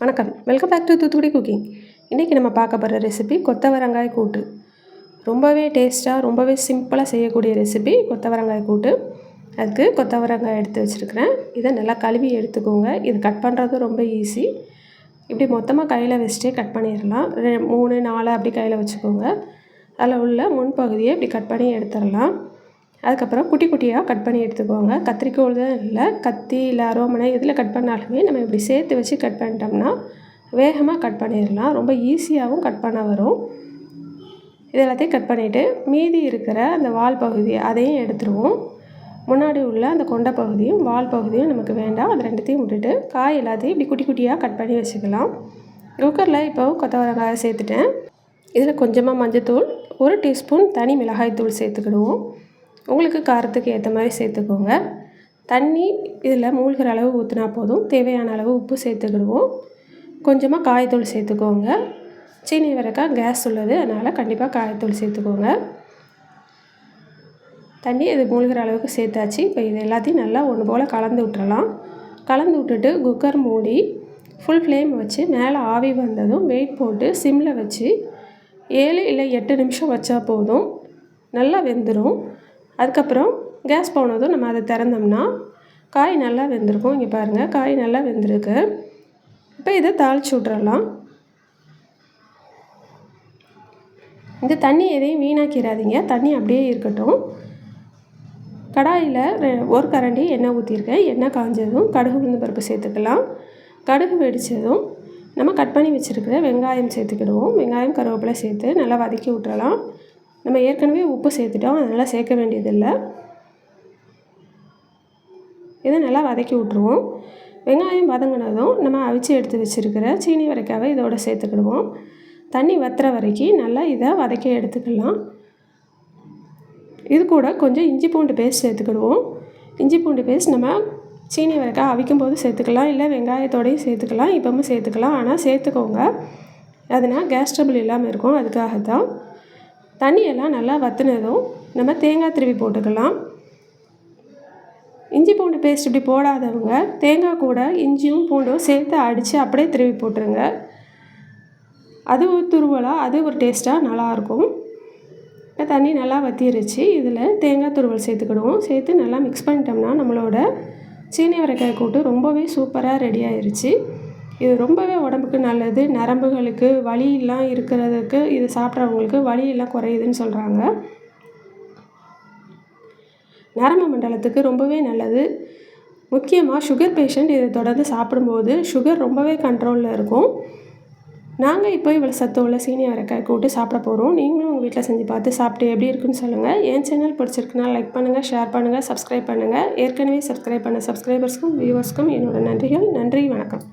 வணக்கம். Welcome back to Thoothukudi cooking இன்றைக்கி நம்ம பார்க்க போகிற ரெசிபி கொத்தவரங்காய் கூட்டு. ரொம்பவே டேஸ்ட்டாக ரொம்பவே சிம்பிளாக செய்யக்கூடிய ரெசிபி கொத்தவரங்காய் கூட்டு. அதுக்கு கொத்தவரங்காய் எடுத்து வச்சுருக்கிறேன். இதை நல்லா கழுவி எடுத்துக்கோங்க. இது கட் பண்ணுறது ரொம்ப ஈஸி இப்படி மொத்தமாக கையில் வச்சுட்டே கட் பண்ணிடலாம். மூணு நாலு அப்படி கையில் வச்சுக்கோங்க. அதில் உள்ள முன்பகுதியை இப்படி கட் பண்ணி எடுத்துடலாம். அதுக்கப்புறம் குட்டி குட்டியாக கட் பண்ணி எடுத்துக்கோங்க. கத்திரிக்கோள் தான் இல்லை. கத்தி இல்லை அரோமனை இதில் கட் பண்ணாலுமே நம்ம இப்படி சேர்த்து வச்சு கட் பண்ணிட்டோம்னா வேகமாக கட் பண்ணிடலாம். ரொம்ப ஈஸியாகவும் கட் பண்ண வரும். இது எல்லாத்தையும் கட் பண்ணிவிட்டு மீதி இருக்கிற அந்த வால் பகுதி அதையும் எடுத்துருவோம். முன்னாடி உள்ள அந்த கொண்ட பகுதியும் வால் பகுதியும் நமக்கு வேண்டாம். அது ரெண்டுத்தையும் விட்டுட்டு காய் எல்லாத்தையும் இப்படி குட்டி குட்டியாக கட் பண்ணி வச்சுக்கலாம். குக்கரில் இப்போ கொத்தவரங்காயை சேர்த்துட்டேன். இதில் கொஞ்சமாக மஞ்சத்தூள் ஒரு டீஸ்பூன் தனி மிளகாய்த்தூள் சேர்த்துக்கிடுவோம். உங்களுக்கு காரத்துக்கு ஏற்ற மாதிரி சேர்த்துக்கோங்க. தண்ணி இதில் மூழ்கிற அளவு ஊற்றினா போதும். தேவையான அளவு உப்பு சேர்த்துக்கிடுவோம். கொஞ்சமாக காயத்தூள் சேர்த்துக்கோங்க. சீனி வரைக்கா கேஸ் உள்ளது. அதனால் கண்டிப்பாக காயத்தூள் சேர்த்துக்கோங்க. தண்ணி இது மூழ்கிற அளவுக்கு சேர்த்தாச்சு. இப்போ இது எல்லாத்தையும் நல்லா ஒன்று போல் கலந்து விட்டுறலாம். கலந்து விட்டுட்டு குக்கர் மூடி ஃபுல் ஃப்ளேம் வச்சு மேலே ஆவி வந்ததும் வெயிட் போட்டு சிம்மில் வச்சு ஏழு இல்லை எட்டு நிமிஷம் வச்சா போதும். நல்லா வெந்துடும் அதுக்கப்புறம் கேஸ் போனதும் நம்ம அதை திறந்தோம்னா காய் நல்லா வெந்திருக்கும். இங்கே பாருங்கள் காய் நல்லா வெந்திருக்கு. இப்போ இதை தாளித்து விட்றலாம் இந்த தண்ணி எதையும் வீணாக்கிறாதீங்க தண்ணி அப்படியே இருக்கட்டும். கடாயில் ஒரு கரண்டி எண்ணெய் ஊற்றிருக்கேன் எண்ணெய் காஞ்சதும் கடுகு உளுந்து பருப்பு சேர்த்துக்கலாம். கடுகு வெடித்ததும் நம்ம கட் பண்ணி வச்சுருக்கிற வெங்காயம் சேர்த்துக்கிடுவோம். வெங்காயம் கருவேப்பிலை சேர்த்து நல்லா வதக்கி விட்றலாம் நம்ம ஏற்கனவே உப்பு சேர்த்துட்டோம் அதனால் சேர்க்க வேண்டியதில்லை. இதை நல்லா வதக்கி விட்ருவோம் வெங்காயம் வதங்கினதும் நம்ம அவிச்சு எடுத்து வச்சுருக்கிற சீனி வரைக்காவை இதோட சேர்த்துக்கிடுவோம். தண்ணி வத்துற வரைக்கும் நல்லா இதை வதக்கி எடுத்துக்கலாம். இது கூட கொஞ்சம் இஞ்சி பூண்டு பேஸ்ட் சேர்த்துக்கிடுவோம். இஞ்சி பூண்டு பேஸ்ட் நம்ம சீனி வரைக்காய் அவிக்கும் போது சேர்த்துக்கலாம் இல்லை வெங்காயத்தோடையும் சேர்த்துக்கலாம் இப்போவும் சேர்த்துக்கலாம். ஆனால் சேர்த்துக்கோங்க. அதனால் கேஸ் ட்ரபிள் இல்லாமல் இருக்கும் அதுக்காக தான் தண்ணியெல்லாம் நல்லா வற்றுனதும் நம்ம தேங்காய் திருவி போட்டுக்கலாம். இஞ்சி பூண்டு பேஸ்ட் இப்படி போடாதவங்க தேங்காய் கூட இஞ்சியும் பூண்டும் சேர்த்து அடித்து அப்படியே திருவி போட்டுருங்க. அது ஒரு துருவலாக அது ஒரு டேஸ்ட்டாக நல்லாயிருக்கும். தண்ணி நல்லா வற்றிருச்சு இதில் தேங்காய் துருவல் சேர்த்துக்கிடுவோம். சேர்த்து நல்லா மிக்ஸ் பண்ணிட்டோம்னா நம்மளோட சீனி வரைக்காய் கூட்டு ரொம்பவே சூப்பராக ரெடி ஆயிடுச்சு இது ரொம்பவே உடம்புக்கு நல்லது நரம்புகளுக்கு வலியெல்லாம் இருக்கிறதுக்கு இது சாப்பிட்றவங்களுக்கு வலியெல்லாம் குறையுதுன்னு சொல்கிறாங்க நரம்பு மண்டலத்துக்கு ரொம்பவே நல்லது. முக்கியமாக சுகர் பேஷண்ட் இதை தொடர்ந்து சாப்பிடும்போது சுகர் ரொம்பவே கண்ட்ரோலில் இருக்கும். நாங்கள் இப்போ இவ்வளோ சத்து உள்ள சீனி அவரைக்காய் கூட்டு சாப்பிட போகிறோம் நீங்களும் உங்கள் வீட்டில் செஞ்சு பார்த்து சாப்பிட்டு எப்படி இருக்குன்னு சொல்லுங்கள் என் சேனல் பிடிச்சிருக்குன்னா லைக் பண்ணுங்கள் ஷேர் பண்ணுங்கள் சப்ஸ்கிரைப் பண்ணுங்கள் ஏற்கனவே சப்ஸ்கிரைப் பண்ண சப்ஸ்கிரைபர்ஸ்க்கும் வியூவர்ஸ்க்கும் என்னோடய நன்றிகள். நன்றி வணக்கம்.